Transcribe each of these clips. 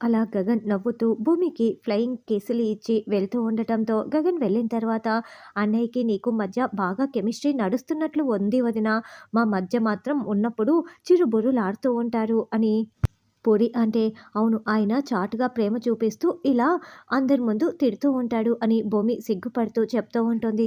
అలా గగన్ నవ్వుతూ భూమికి ఫ్లయింగ్ కేసులు ఇచ్చి వెళ్తూ ఉండటంతో గగన్ వెళ్ళిన తర్వాత అన్నయ్యకి నీకు మధ్య బాగా కెమిస్ట్రీ నడుస్తున్నట్లు ఉంది వదిన. మా మధ్య మాత్రం ఉన్నప్పుడు చిరుబురులాడుతూ ఉంటారు అని. పొడి అంటే అవును. ఆయన చాటుగా ప్రేమ చూపిస్తూ ఇలా అందరి ముందు తిడుతూ ఉంటాడు అని భూమి సిగ్గుపడుతూ చెప్తూ ఉంటుంది.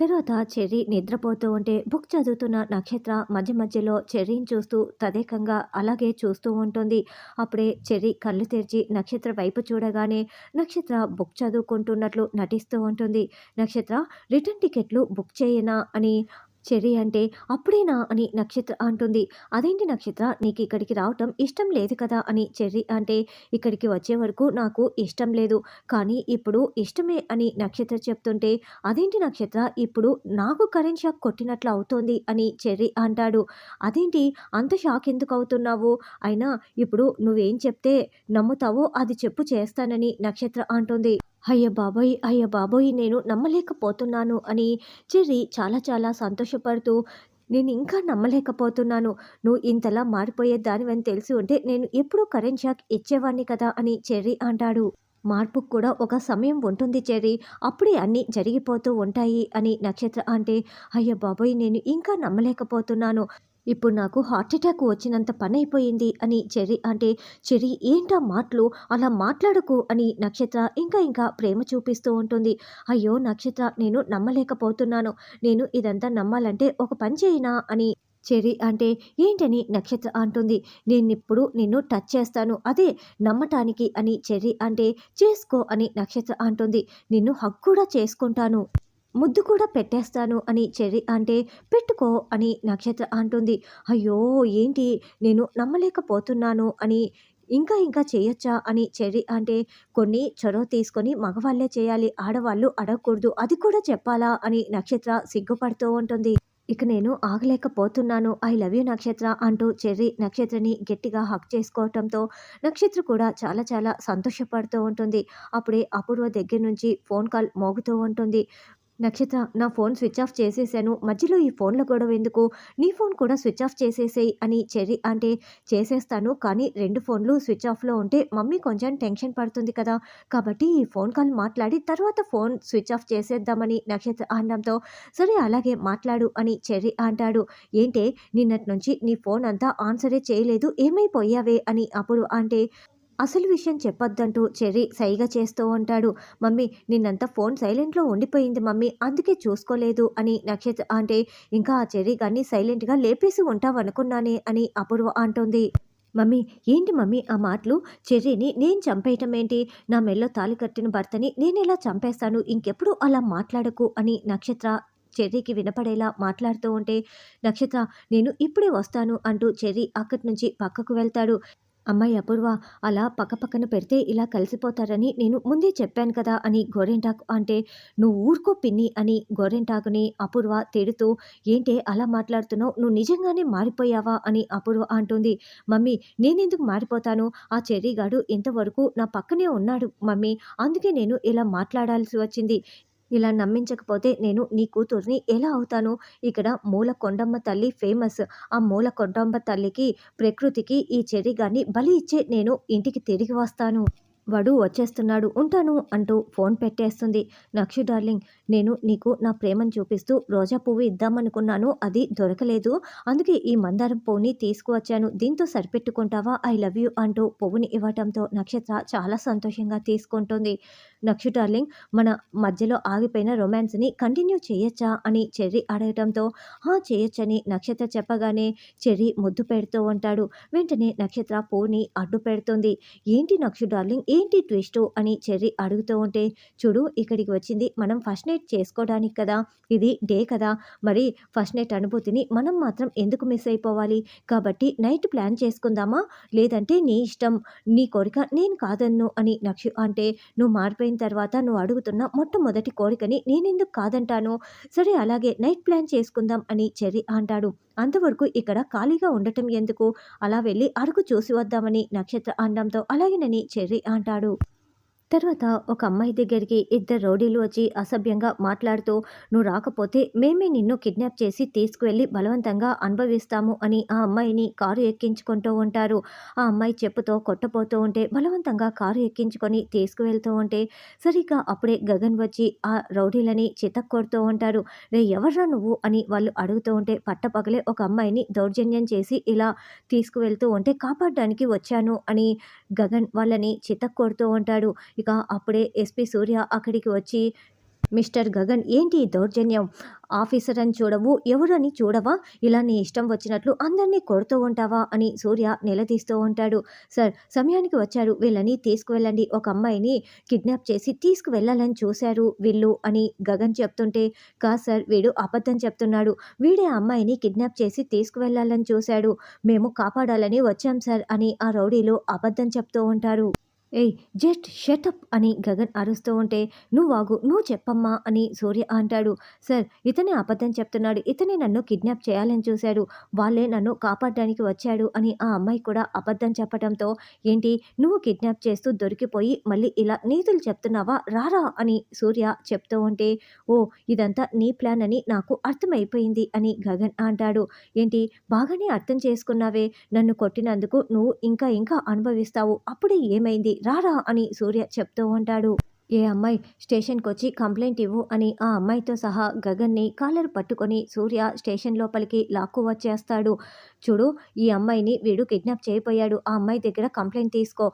తర్వాత చెర్రీ నిద్రపోతూ ఉంటే బుక్ చదువుతున్న నక్షత్ర మధ్య మధ్యలో చెర్రీని చూస్తూ తదేకంగా అలాగే చూస్తూ ఉంటుంది. అప్పుడే చెర్రీ కళ్ళు తెరిచి నక్షత్ర వైపు చూడగానే నక్షత్ర బుక్ చదువుకుంటున్నట్లు నటిస్తూ ఉంటుంది. నక్షత్ర రిటర్న్ టికెట్లు బుక్ చేయనా? అని చెర్రీ అంటే అప్పుడేనా అని నక్షత్ర అంటుంది. అదేంటి నక్షత్ర? నీకు ఇక్కడికి రావటం ఇష్టం లేదు కదా అని చెర్రీ అంటే ఇక్కడికి వచ్చే వరకు నాకు ఇష్టం లేదు. కానీ ఇప్పుడు ఇష్టమే అని నక్షత్ర చెప్తుంటే అదేంటి నక్షత్ర? ఇప్పుడు నాకు కరెంట్ షాక్ కొట్టినట్లు అవుతోంది అని చెర్రీ అంటాడు. అదేంటి? అంత షాక్ ఎందుకు అవుతున్నావు? అయినా ఇప్పుడు నువ్వేం చెప్తే నమ్ముతావో అది చెప్పు చేస్తానని నక్షత్ర అంటుంది. అయ్య బాబోయ్ అయ్య బాబోయ్ నేను నమ్మలేకపోతున్నాను అని చెర్రీ చాలా చాలా సంతోషపడుతూ నేను ఇంకా నమ్మలేకపోతున్నాను. నువ్వు ఇంతలా మారిపోయే దానివని తెలిసి ఉంటే నేను ఎప్పుడూ కరెంట్ షాక్ ఇచ్చేవాడిని కదా అని చెర్రీ అంటాడు. మార్పుకు కూడా ఒక సమయం ఉంటుంది చెర్రీ. అప్పుడే అన్నీ జరిగిపోతూ ఉంటాయి అని నక్షత్ర అంటే అయ్య బాబోయ్ నేను ఇంకా నమ్మలేకపోతున్నాను. ఇప్పుడు నాకు హార్ట్ అటాక్ వచ్చినంత పని అయిపోయింది అని చెరి అంటే చెరి ఏంటా మాటలు? అలా మాట్లాడకు అని నక్షత్ర ఇంకా ఇంకా ప్రేమ చూపిస్తూ ఉంటుంది. అయ్యో నక్షత్ర నేను నమ్మలేకపోతున్నాను. నేను ఇదంతా నమ్మాలంటే ఒక పని చేయినా అని చెరి అంటే ఏంటని నక్షత్ర అంటుంది. నేనిప్పుడు నిన్ను టచ్ చేస్తాను. అదే నమ్మటానికి అని చెరి అంటే చేసుకో అని నక్షత్ర అంటుంది. నిన్ను హక్ కూడా చేసుకుంటాను. ముద్దు కూడా పెట్టేస్తాను అని చెర్రీ అంటే పెట్టుకో అని నక్షత్ర అంటుంది. అయ్యో ఏంటి? నేను నమ్మలేకపోతున్నాను అని ఇంకా ఇంకా చేయొచ్చా అని చెర్రీ అంటే కొన్ని చొరవ తీసుకొని మగవాళ్ళే చేయాలి ఆడవాళ్ళు అడగకూడదు అది కూడా చెప్పాలా అని నక్షత్ర సిగ్గుపడుతూ ఉంటుంది. ఇక నేను ఆగలేకపోతున్నాను ఐ లవ్ యూ నక్షత్ర అంటూ చెర్రీ నక్షత్రని గట్టిగా హక్ చేసుకోవటంతో నక్షత్ర కూడా చాలా చాలా సంతోషపడుతూ ఉంటుంది. అప్పుడే అపూర్వ దగ్గర నుంచి ఫోన్ కాల్ మోగుతూ ఉంటుంది. నక్షత్ర నా ఫోన్ స్విచ్ ఆఫ్ చేసేసాను. మధ్యలో ఈ ఫోన్ల గొడవ ఎందుకు? నీ ఫోన్ కూడా స్విచ్ ఆఫ్ చేసేసేయి అని చెర్రీ అంటే చేసేస్తాను. కానీ రెండు ఫోన్లు స్విచ్ ఆఫ్లో ఉంటే మమ్మీ కొంచెం టెన్షన్ పడుతుంది కదా. కాబట్టి ఈ ఫోన్ కాల్ మాట్లాడి తర్వాత ఫోన్ స్విచ్ ఆఫ్ చేసేద్దామని నక్షత్ర అనడంతో సరే అలాగే మాట్లాడు అని చెర్రీ అంటాడు. ఏంటే నిన్నటి నుంచి నీ ఫోన్ అంతా ఆన్సరే చేయలేదు. ఏమైపోయావే అని అప్పుడు అంటే అసలు విషయం చెప్పొద్దంటూ చెర్రీ సైగా చేస్తూ ఉంటాడు. మమ్మీ నిన్నంతా ఫోన్ సైలెంట్లో ఉండిపోయింది మమ్మీ అందుకే చూసుకోలేదు అని నక్షత్ర అంటే ఇంకా ఆ చెర్రీ కానీ సైలెంట్గా లేపేసి ఉంటావనుకున్నానే అని అపూర్వ అంటుంది. మమ్మీ ఏంటి మమ్మీ ఆ మాటలు? చెర్రీని నేను చంపేయటం ఏంటి? నా మెల్లో తాలి కట్టిన భర్తని నేను ఎలా చంపేస్తాను? ఇంకెప్పుడు అలా మాట్లాడకు అని నక్షత్ర చెర్రీకి వినపడేలా మాట్లాడుతూ ఉంటే నక్షత్ర నేను ఇప్పుడే వస్తాను అంటూ చెర్రీ అక్కడి నుంచి పక్కకు వెళ్తాడు. అమ్మాయి అపూర్వ అలా పక్కపక్కన పెడితే ఇలా కలిసిపోతారని నేను ముందే చెప్పాను కదా అని గోరెంటాకు. అంటే నువ్వు ఊరుకో పిన్ని అని గోరెంటాకుని అపూర్వ తిడుతూ ఏంటే అలా మాట్లాడుతున్నావు? నువ్వు నిజంగానే మారిపోయావా? అని అపూర్వ అంటుంది. మమ్మీ నేనెందుకు మారిపోతాను? ఆ చెర్రీగాడు ఇంతవరకు నా పక్కనే ఉన్నాడు మమ్మీ. అందుకే నేను ఇలా మాట్లాడాల్సి వచ్చింది. ఇలా నమ్మించకపోతే నేను నీ కూతుర్ని ఎలా అవుతాను? ఇక్కడ మూల కొండమ్మ తల్లి ఫేమస్. ఆ మూల కొండమ్మ తల్లికి ప్రకృతికి ఈ చెర్రీగాన్ని బలి ఇచ్చే నేను ఇంటికి తిరిగి వస్తాను. వాడు వచ్చేస్తున్నాడు ఉంటాను అంటూ ఫోన్ పెట్టేస్తుంది. నక్షు డార్లింగ్ నేను నీకు నా ప్రేమను చూపిస్తూ రోజా పువ్వు ఇద్దామనుకున్నాను అది దొరకలేదు. అందుకే ఈ మందారం పువ్వుని తీసుకువచ్చాను. దీంతో సరిపెట్టుకుంటావా? ఐ లవ్ యూ అంటూ పువ్వుని ఇవ్వటంతో నక్షత్ర చాలా సంతోషంగా తీసుకుంటుంది. నక్షు డార్లింగ్ మన మధ్యలో ఆగిపోయిన రొమాన్స్ని కంటిన్యూ చేయొచ్చా అని చెర్రీ అడగటంతో ఆ చేయొచ్చని నక్షత్ర చెప్పగానే చెర్రీ ముద్దు పెడుతూ ఉంటాడు. వెంటనే నక్షత్ర పోని అడ్డు పెడుతుంది. ఏంటి నక్షు డార్లింగ్? ఏంటి ట్విస్ట్? అని చెర్రీ అడుగుతూ ఉంటే చూడు ఇక్కడికి వచ్చింది మనం ఫస్ట్ నైట్ చేసుకోవడానికి కదా ఇది డే కదా. మరి ఫస్ట్ నైట్ అనుభూతిని మనం మాత్రం ఎందుకు మిస్ అయిపోవాలి? కాబట్టి నైట్ ప్లాన్ చేసుకుందామా? లేదంటే నీ ఇష్టం నీ కోరిక నేను కాదన్ను అని నక్షు అంటే నువ్వు అయిపోయిన తర్వాత నువ్వు అడుగుతున్న మొట్టమొదటి కోరికని నేనెందుకు కాదంటాను? సరే అలాగే నైట్ ప్లాన్ చేసుకుందాం అని చెర్రీ అంటాడు. అంతవరకు ఇక్కడ ఖాళీగా ఉండటం ఎందుకు? అలా వెళ్ళి అరకు చూసి వద్దామని నక్షత్ర అనడంతో అలాగేనని చెర్రీ అంటాడు. తర్వాత ఒక అమ్మాయి దగ్గరికి ఇద్దరు రౌడీలు వచ్చి అసభ్యంగా మాట్లాడుతూ నువ్వు రాకపోతే మేమే నిన్ను కిడ్నాప్ చేసి తీసుకువెళ్ళి బలవంతంగా అనుభవిస్తాము అని ఆ అమ్మాయిని కారు ఎక్కించుకుంటూ ఉంటారు. ఆ అమ్మాయి చెప్పుతో కొట్టపోతూ ఉంటే బలవంతంగా కారు ఎక్కించుకొని తీసుకువెళ్తూ ఉంటే సరిగ్గా అప్పుడే గగన్ వచ్చి ఆ రౌడీలని చితక్కొడుతూ ఉంటారు రే ఎవర్రా నువ్వు? అని వాళ్ళు అడుగుతూ ఉంటే పట్టపగలే ఒక అమ్మాయిని దౌర్జన్యం చేసి ఇలా తీసుకువెళ్తూ ఉంటే కాపాడడానికి వచ్చాను అని గగన్ వాళ్ళని చితక్కొడుతూ ఉంటాడు. ఇక అప్పుడే ఎస్పీ సూర్య అక్కడికి వచ్చి మిస్టర్ గగన్ ఏంటి ఈ దౌర్జన్యం? ఆఫీసర్ అని చూడవు ఎవరని చూడవా? ఇలా నీ ఇష్టం వచ్చినట్లు అందరినీ కొడుతూ ఉంటావా? అని సూర్య నిలదీస్తూ ఉంటాడు. సార్ సమయానికి వచ్చారు. వీళ్ళని తీసుకువెళ్ళండి. ఒక అమ్మాయిని కిడ్నాప్ చేసి తీసుకువెళ్ళాలని చూశారు వీళ్ళు అని గగన్ చెప్తుంటే కా సార్ వీడు అబద్ధం చెప్తున్నాడు. వీడే ఆ అమ్మాయిని కిడ్నాప్ చేసి తీసుకువెళ్ళాలని చూశాడు. మేము కాపాడాలని వచ్చాం సార్ అని ఆ రౌడీలు అబద్ధం చెప్తూ ఉంటారు. ఏయ్ జస్ట్ షటప్ అని గగన్ అరుస్తూ ఉంటే నువ్వు వాగు నువ్వు చెప్పమ్మా అని సూర్య అంటాడు. సార్ ఇతనే అబద్ధం చెప్తున్నాడు ఇతనే నన్ను కిడ్నాప్ చేయాలని చూశాడు వాళ్ళే నన్ను కాపాడడానికి వచ్చాడు అని ఆ అమ్మాయి కూడా అబద్ధం చెప్పడంతో ఏంటి నువ్వు కిడ్నాప్ చేస్తూ దొరికిపోయి మళ్ళీ ఇలా నీతులు చెప్తున్నావా? రారా అని సూర్య చెప్తూ ఉంటే ఓ ఇదంతా నీ ప్లాన్ అని నాకు అర్థమైపోయింది అని గగన్ అంటాడు. ఏంటి బాగానే అర్థం చేసుకున్నావే నన్ను కొట్టినందుకు నువ్వు ఇంకా ఇంకా అనుభవిస్తావు అప్పుడే ఏమైంది? రారా అని సూర్య చెప్తూ ఉంటాడు. ఏ అమ్మాయి స్టేషన్కి వచ్చి కంప్లైంట్ ఇవ్వు అని ఆ అమ్మాయితో సహా గగన్ని కాలర్ పట్టుకొని సూర్య స్టేషన్ లోపలికి లాక్కు వచ్చేస్తాడు. చూడు ఈ అమ్మాయిని వీడు కిడ్నాప్ చేయబోయాడు ఆ అమ్మాయి దగ్గర కంప్లైంట్ తీసుకో.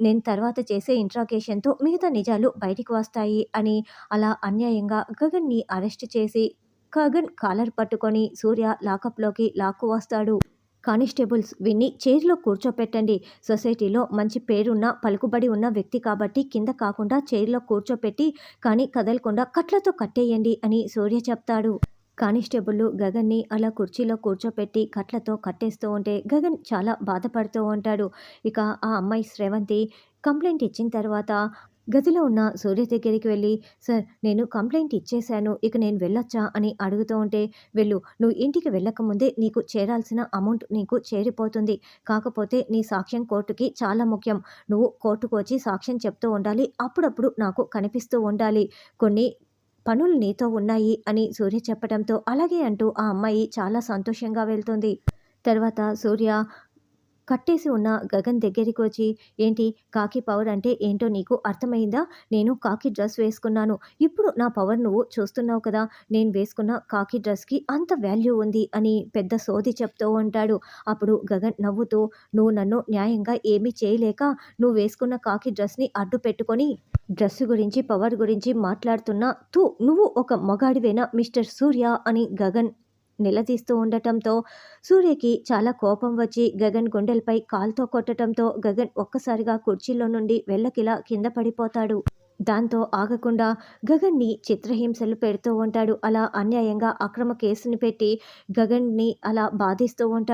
నేను తర్వాత చేసే ఇంట్రాగేషన్తో మిగతా నిజాలు బయటికి వస్తాయి అని అలా అన్యాయంగా గగన్ని అరెస్ట్ చేసి గగన్ కాలర్ పట్టుకొని సూర్య లాకప్లోకి లాక్కు వస్తాడు. కానిస్టేబుల్స్ విన్ని చైర్లో కూర్చోపెట్టండి. సొసైటీలో మంచి పేరున్న పలుకుబడి ఉన్న వ్యక్తి కాబట్టి కింద కాకుండా చైర్లో కూర్చోపెట్టి కానీ కదలకుండా కట్లతో కట్టేయండి అని సూర్య చెప్తాడు. కానిస్టేబుల్ గగన్ని అలా కుర్చీలో కూర్చోపెట్టి కట్లతో కట్టేస్తూ ఉంటే గగన్ చాలా బాధపడుతూ ఉంటాడు. ఇక ఆ అమ్మాయి శ్రవంతి కంప్లైంట్ ఇచ్చిన తర్వాత గదిలో ఉన్న సూర్య దగ్గరికి వెళ్ళి సార్ నేను కంప్లైంట్ ఇచ్చేశాను ఇక నేను వెళ్ళొచ్చా? అని అడుగుతూ ఉంటే వెళ్ళు నువ్వు ఇంటికి వెళ్ళకముందే నీకు చేరాల్సిన అమౌంట్ నీకు చేరిపోతుంది. కాకపోతే నీ సాక్ష్యం కోర్టుకి చాలా ముఖ్యం. నువ్వు కోర్టుకు వచ్చి సాక్ష్యం చెప్తూ ఉండాలి అప్పుడప్పుడు నాకు కనిపిస్తూ ఉండాలి. కొన్ని పనులు నీతో ఉన్నాయి అని సూర్య చెప్పడంతో అలాగే అంటూ ఆ అమ్మాయి చాలా సంతోషంగా వెళ్తుంది. తర్వాత సూర్య కట్టేసి ఉన్న గగన్ దగ్గరికి వచ్చి ఏంటి కాకి పవర్ అంటే ఏంటో నీకు అర్థమైందా? నేను కాకి డ్రెస్ వేసుకున్నాను. ఇప్పుడు నా పవర్ నువ్వు చూస్తున్నావు కదా నేను వేసుకున్న కాకి డ్రెస్కి అంత వాల్యూ ఉంది అని పెద్ద సోది చెప్తూ ఉంటాడు. అప్పుడు గగన్ నవ్వుతూ నువ్వు నన్ను న్యాయంగా ఏమీ చేయలేక నువ్వు వేసుకున్న కాకి డ్రెస్ని అడ్డు పెట్టుకొని డ్రెస్ గురించి పవర్ గురించి మాట్లాడుతున్నా తూ నువ్వు ఒక మగాడివేనా మిస్టర్ సూర్య అని గగన్ నిలదీస్తూ ఉండటంతో సూర్యకి చాలా కోపం వచ్చి గగన్ గుండెలపై కాల్తో కొట్టడంతో గగన్ ఒక్కసారిగా కుర్చీలో నుండి వెళ్ళకిలా కింద పడిపోతాడు. దాంతో ఆగకుండా గగన్ని చిత్రహింసలు పెడుతూ ఉంటాడు. అలా అన్యాయంగా అక్రమ కేసుని పెట్టి గగన్ని అలా బాధిస్తూ ఉంటాడు.